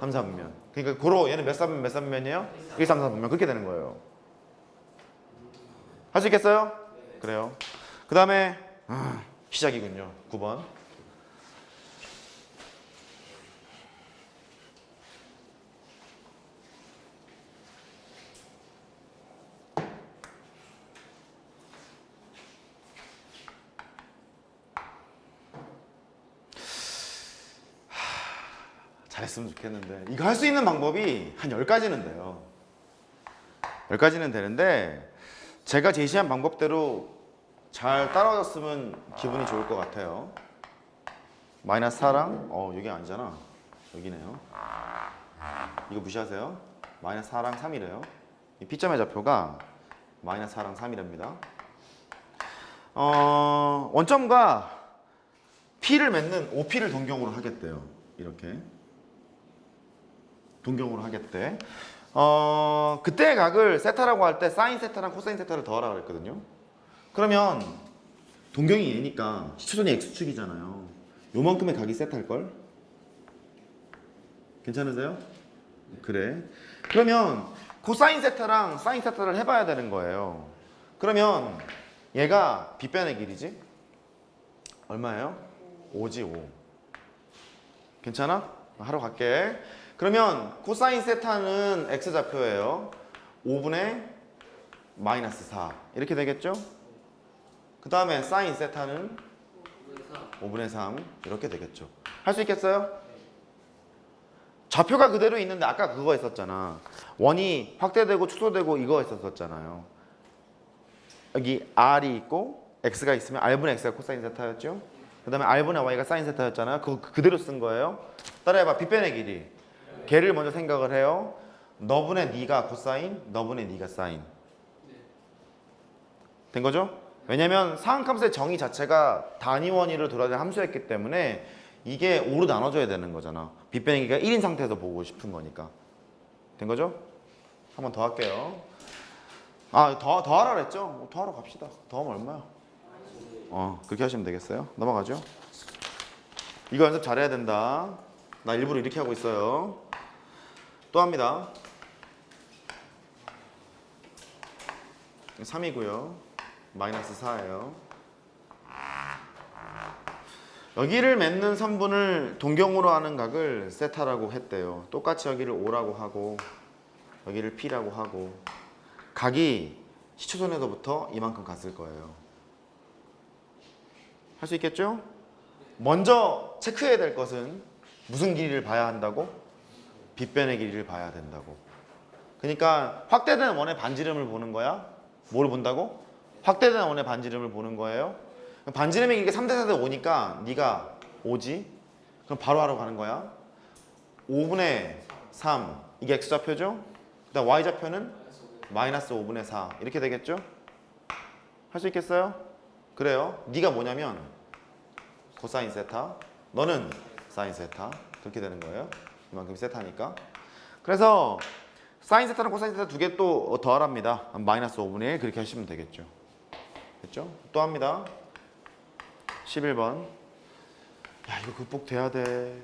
3, 4분면. 그러니까 고로 얘는 몇 3면 몇 3면이에요? 1, 3, 4분면 그렇게 되는 거예요. 할 수 있겠어요? 그래요. 그 다음에 시작이군요. 9번. 잘했으면 좋겠는데. 이거 할 수 있는 방법이 한 10가지는 돼요. 10가지는 되는데 제가 제시한 방법대로 잘 따라왔으면 기분이 좋을 것 같아요. 마이너스 4랑? 어 여기 아니잖아. 여기네요. 이거 무시하세요. 마이너스 4랑 3이래요. 이 P점의 좌표가 마이너스 4랑 3이랍니다. 어, 원점과 P를 맺는 OP를 동경으로 하겠대요. 이렇게 동경으로 하겠대. 어, 그때 각을 세타라고 할 때 사인 세타랑 코사인 세타를 더하라 그랬거든요. 그러면 동경이 얘니까 시초선이 x축이잖아요. 요만큼의 각이 세타일 걸? 괜찮으세요? 그래. 그러면 코사인 세타랑 사인 세타를 해봐야 되는 거예요. 그러면 얘가 빗변의 길이지? 얼마예요? 5지 5. 괜찮아? 하러 갈게. 그러면 코사인 세타는 x 좌표예요. 5분의 마이너스 4 이렇게 되겠죠? 그 다음에 사인 세타는 5분의 3 이렇게 되겠죠. 할 수 있겠어요? 좌표가 그대로 있는데 아까 그거 했었잖아. 원이 확대되고 축소되고 이거 했었잖아요. 여기 r이 있고 x가 있으면 r분의 x가 코사인 세타였죠? 그 다음에 r분의 y가 사인 세타였잖아요. 그거 그대로 쓴 거예요. 따라해봐. 빗변의 길이. 걔를 먼저 생각을 해요. 너분의 니가 코사인, 너분의 니가 사인. 된 거죠? 왜냐면 상함값의 정의 자체가 단위 원위를 돌아야 될 함수였기 때문에 이게 5로 나눠져야 되는 거잖아. 빗변기가 1인 상태에서 보고 싶은 거니까. 된 거죠? 한 번 더 할게요. 아, 더, 더 하라 그랬죠? 뭐더 하러 갑시다. 더 하면 얼마야? 어, 그렇게 하시면 되겠어요. 넘어가죠. 이거 연습 잘해야 된다. 나 일부러 이렇게 하고 있어요. 또 합니다. 3이고요. 마이너스 4예요. 여기를 맺는 선분을 동경으로 하는 각을 세타라고 했대요. 똑같이 여기를 O라고 하고 여기를 P라고 하고 각이 시초선에서부터 이만큼 갔을 거예요. 할 수 있겠죠? 먼저 체크해야 될 것은 무슨 길이를 봐야 한다고? 빗변의 길이를 봐야 된다고. 그러니까 확대된 원의 반지름을 보는 거야. 뭘 본다고? 확대된 원의 반지름을 보는 거예요. 반지름의 길이가 3대 4대 5니까 네가 5지. 그럼 바로 하러 가는 거야. 5분의 3 이게 x 좌표죠. 그다음 y 좌표는 마이너스 5분의 4 이렇게 되겠죠? 할 수 있겠어요? 그래요. 네가 뭐냐면 코사인 세타, 너는 사인 세타 그렇게 되는 거예요. 이만큼 세타니까. 그래서 사인 세타랑 코사인 세타 두 개 또 더하랍니다. 마이너스 5분의 1 그렇게 하시면 되겠죠. 됐죠? 또 합니다. 11번. 야 이거 극복돼야 돼.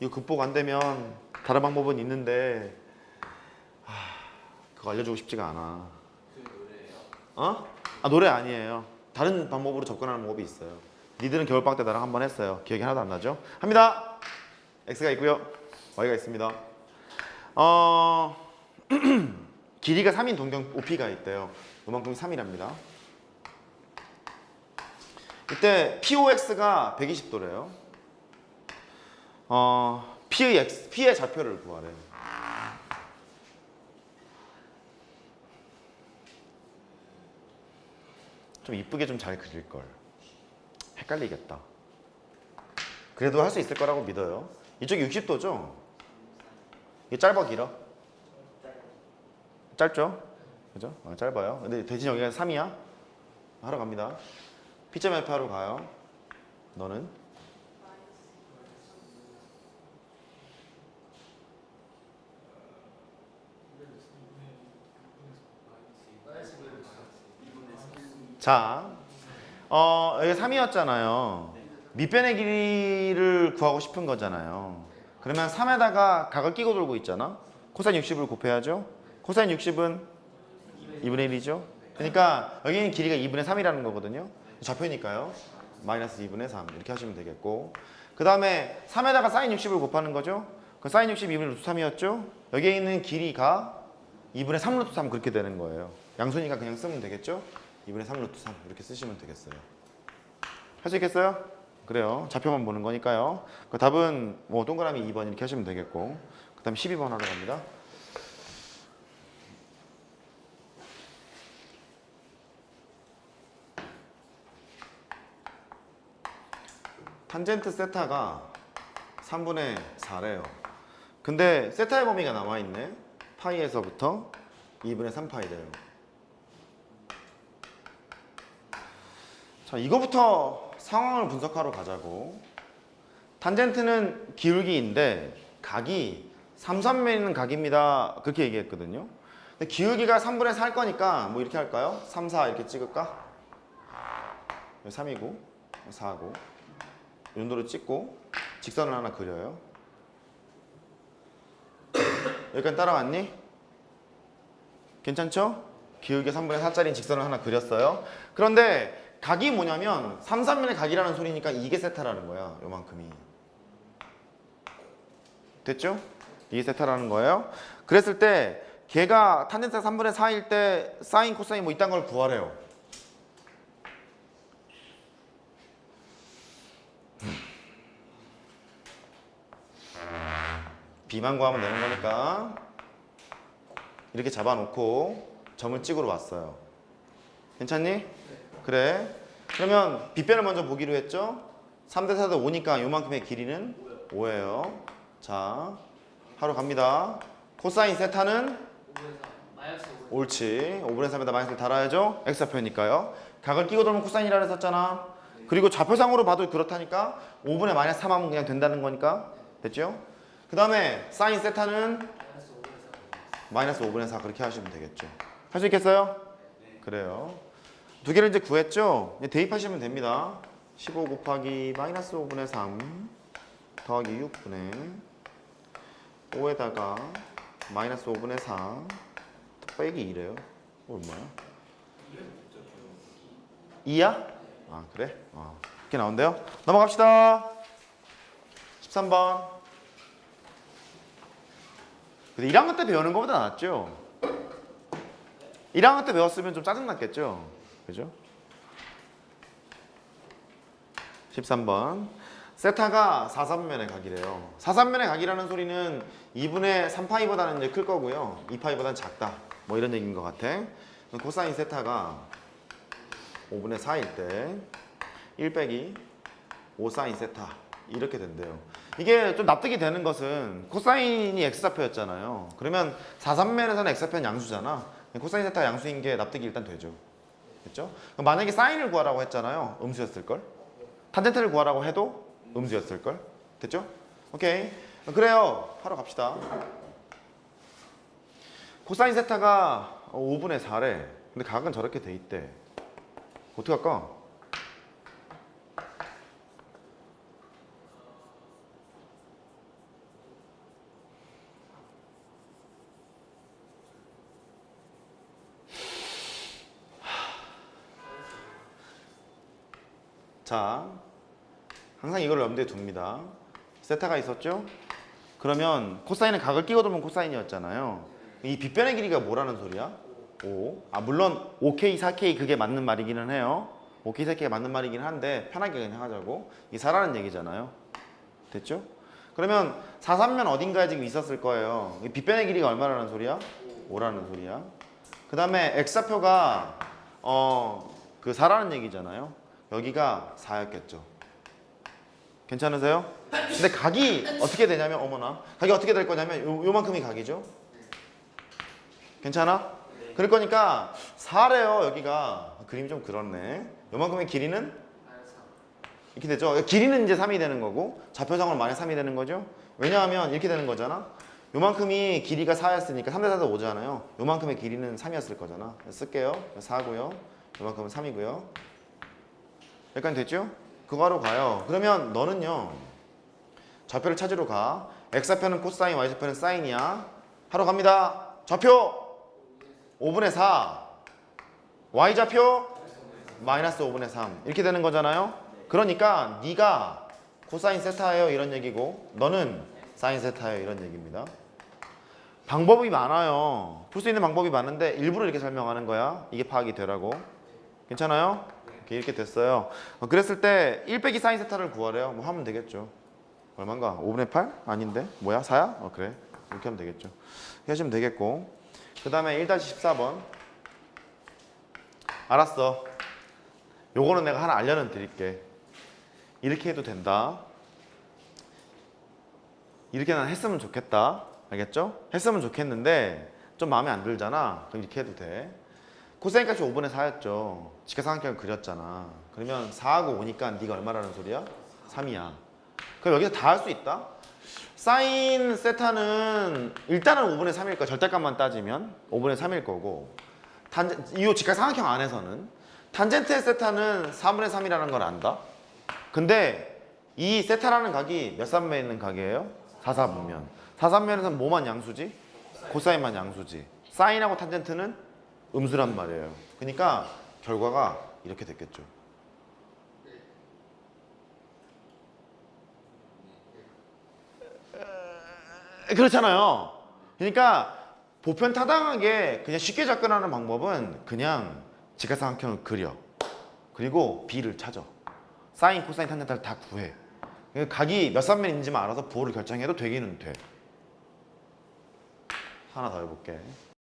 이거 극복 안 되면 다른 방법은 있는데 하, 그거 알려주고 싶지가 않아. 어? 아 노래 아니에요. 다른 방법으로 접근하는 방법이 있어요. 니들은 겨울방학 때 나랑 한 번 했어요. 기억이 하나도 안 나죠? 합니다. x가 있고요. Y가 있습니다. 어 길이가 3인 동경 OP가 있대요. 요만큼이 3이랍니다. 이때 POX가 120도래요. 어 P의 x, P의 좌표를 구하래. 좀 이쁘게 좀 잘 그릴 걸. 헷갈리겠다. 그래도 할 수 있을 거라고 믿어요. 이쪽이 60도죠? 이게 짧아 길어? 짧죠? 그죠? 어, 짧아요. 근데 대신 여기가 3이야? 하러 갑니다. P점 F 하러 가요. 너는? 자, 어, 여기 3이었잖아요. 밑변의 길이를 구하고 싶은 거잖아요. 그러면 3에다가 각을 끼고 돌고 있잖아. 코사인 60을 곱해야죠. 코사인 60은 2분의 1이죠. 그러니까 여기는 길이가 2분의 3이라는 거거든요. 좌표니까요. 마이너스 2분의 3 이렇게 하시면 되겠고 그 다음에 3에다가 사인 60을 곱하는 거죠. 그 사인 60 2분의 루트 3이었죠. 여기에 있는 길이가 2분의 3 루트 3 그렇게 되는 거예요. 양손이니까 그냥 쓰면 되겠죠. 2분의 3 루트 3 이렇게 쓰시면 되겠어요. 할 수 있겠어요? 그래요. 좌표만 보는 거니까요. 그 답은 뭐 동그라미 2번 이렇게 하시면 되겠고 그 다음 12번 하러 갑니다. 탄젠트 세타가 3분의 4래요. 근데 세타의 범위가 남아 있네. 파이에서부터 2분의 3파이 돼요. 자, 이거부터 상황을 분석하러 가자고. 탄젠트는 기울기인데 각이 3, 3면 있는 각입니다. 그렇게 얘기했거든요. 근데 기울기가 3분의 4일 거니까 뭐 이렇게 할까요? 3, 4 이렇게 찍을까? 3이고 4고 이 정도로 찍고 직선을 하나 그려요. 여기까지 따라왔니? 괜찮죠? 기울기 3분의 4짜리 직선을 하나 그렸어요. 그런데 각이 뭐냐면 3, 3면의 각이라는 소리니까 이게 세타라는 거야. 요만큼이. 됐죠? 이게 세타라는 거예요. 그랬을 때 걔가 탄젠트가 3분의 4일 때 사인, 코사인 뭐 이딴 걸 구하래요. B만 구하면 되는 거니까 이렇게 잡아놓고 점을 찍으러 왔어요. 괜찮니? 그래. 그러면 B변을 먼저 보기로 했죠? 3대 4대 5니까 요만큼의 길이는 5예요. 자, 하러 갑니다. 코사인 세타는 5분의 3 마이너스 5분의 옳지. 5분의 3에다 마이너스를 달아야죠. X좌표니까요. 각을 끼고 돌면 코사인이라 했었잖아. 그리고 좌표상으로 봐도 그렇다니까 5분의 마이너스 3 하면 그냥 된다는 거니까 됐죠? 그 다음에 사인 세타는 마이너스 5분의 4 마이너스 5분의 4 그렇게 하시면 되겠죠. 할 수 있겠어요? 그래요. 두 개를 이제 구했죠? 이제 대입하시면 됩니다. 15 곱하기 마이너스 5분의 3 더하기 6분의 5에다가 마이너스 5분의 4 빼기 2래요. 얼마야? 2야? 아 그래? 어. 이렇게 나온대요. 넘어갑시다. 13번. 근데 1학년 때 배우는 것보다 낫죠? 1학년 때 배웠으면 좀 짜증났겠죠? 그죠? 13번. 세타가 4삼면의 각이래요. 4삼면의 각이라는 소리는 2분의 3파이보다는 이제 클 거고요. 2파이보다는 작다. 뭐 이런 얘기인 것 같아. 코사인 세타가 5분의 4일 때 1 빼기 5 사인 세타 이렇게 된대요. 이게 좀 납득이 되는 것은 코사인이 x좌표였잖아요. 그러면 4삼면에서는 x좌표는 양수잖아. 코사인 세타 양수인 게 납득이 일단 되죠. 됐죠? 만약에 사인을 구하라고 했잖아요. 음수였을 걸. 탄젠트를 구하라고 해도 음수였을 걸. 됐죠? 오케이. 그래요. 하러 갑시다. 코사인 세타가 5분의 4래. 근데 각은 저렇게 돼 있대. 어떻게 할까? 자, 항상 이걸 염두에 둡니다. 세타가 있었죠? 그러면 코사인은 각을 끼고 돌면 코사인이었잖아요. 이 빗변의 길이가 뭐라는 소리야? 5. 아, 물론 5K, 4K 그게 맞는 말이기는 해요. 5K, 4K가 맞는 말이긴 한데 편하게 그냥 하자고. 이 4라는 얘기잖아요. 됐죠? 그러면 4, 3면 어딘가에 지금 있었을 거예요. 이 빗변의 길이가 얼마라는 소리야? 5라는 소리야. 그 다음에 X좌표가 어, 그 4라는 얘기잖아요. 여기가 4였겠죠. 괜찮으세요? 근데 각이 어떻게 되냐면 어머나 각이 어떻게 될 거냐면 요, 요만큼이 각이죠. 괜찮아? 그럴 거니까 4래요 여기가 그림이 좀 그렇네. 요만큼의 길이는 마이너스 3 이렇게 되죠. 길이는 이제 3이 되는 거고 좌표상으로 마이너스 3이 되는 거죠. 왜냐하면 이렇게 되는 거잖아. 요만큼이 길이가 4였으니까 3대 4대 5잖아요. 요만큼의 길이는 3이었을 거잖아. 쓸게요. 4고요. 요만큼은 3이고요. 여기까지 됐죠? 그거 하러 가요. 그러면 너는요. 좌표를 찾으러 가. x좌표는 코사인, y좌표는 사인이야. 하러 갑니다. 좌표 5분의 4. y좌표 마이너스 5분의 3. 이렇게 되는 거잖아요. 그러니까 네가 코사인 세타예요 이런 얘기고 너는 사인 세타예요 이런 얘기입니다. 방법이 많아요. 풀 수 있는 방법이 많은데 일부러 이렇게 설명하는 거야. 이게 파악이 되라고. 괜찮아요? 이렇게, 이렇게 됐어요. 어, 그랬을 때 1 빼기 사인 세타를 구하래요. 뭐 하면 되겠죠. 얼마인가? 5분의 8? 아닌데? 뭐야? 4야? 어 그래. 이렇게 하면 되겠죠. 하시면 되겠고. 그 다음에 1-14번. 알았어. 요거는 내가 하나 알려는 드릴게. 이렇게 해도 된다. 이렇게 난 했으면 좋겠다. 알겠죠? 했으면 좋겠는데 좀 마음에 안 들잖아. 그럼 이렇게 해도 돼. 코사인 값이 5분의 4였죠. 직각삼각형을 그렸잖아. 그러면 4하고 5니까 네가 얼마라는 소리야? 3이야. 그럼 여기서 다 할 수 있다? 사인 세타는 일단은 5분의 3일 거야. 절대값만 따지면 5분의 3일 거고 이 직각삼각형 안에서는 탄젠트의 세타는 4분의 3이라는 걸 안다. 근데 이 세타라는 각이 몇 삼면에 있는 각이에요? 4사분면. 4사분면에서는 뭐만 양수지? 코사인만 양수지. 사인하고 탄젠트는 음수란 말이에요. 그러니까 결과가 이렇게 됐겠죠. 에, 그렇잖아요. 그러니까 보편 타당하게 그냥 쉽게 접근하는 방법은 그냥 직각삼각형을 그려. 그리고 b를 찾아. 사인, 코사인, 탄젠트를 다 구해. 그 각이 몇 삼면인지만 알아서 부호를 결정해도 되기는 돼. 하나 더 해볼게.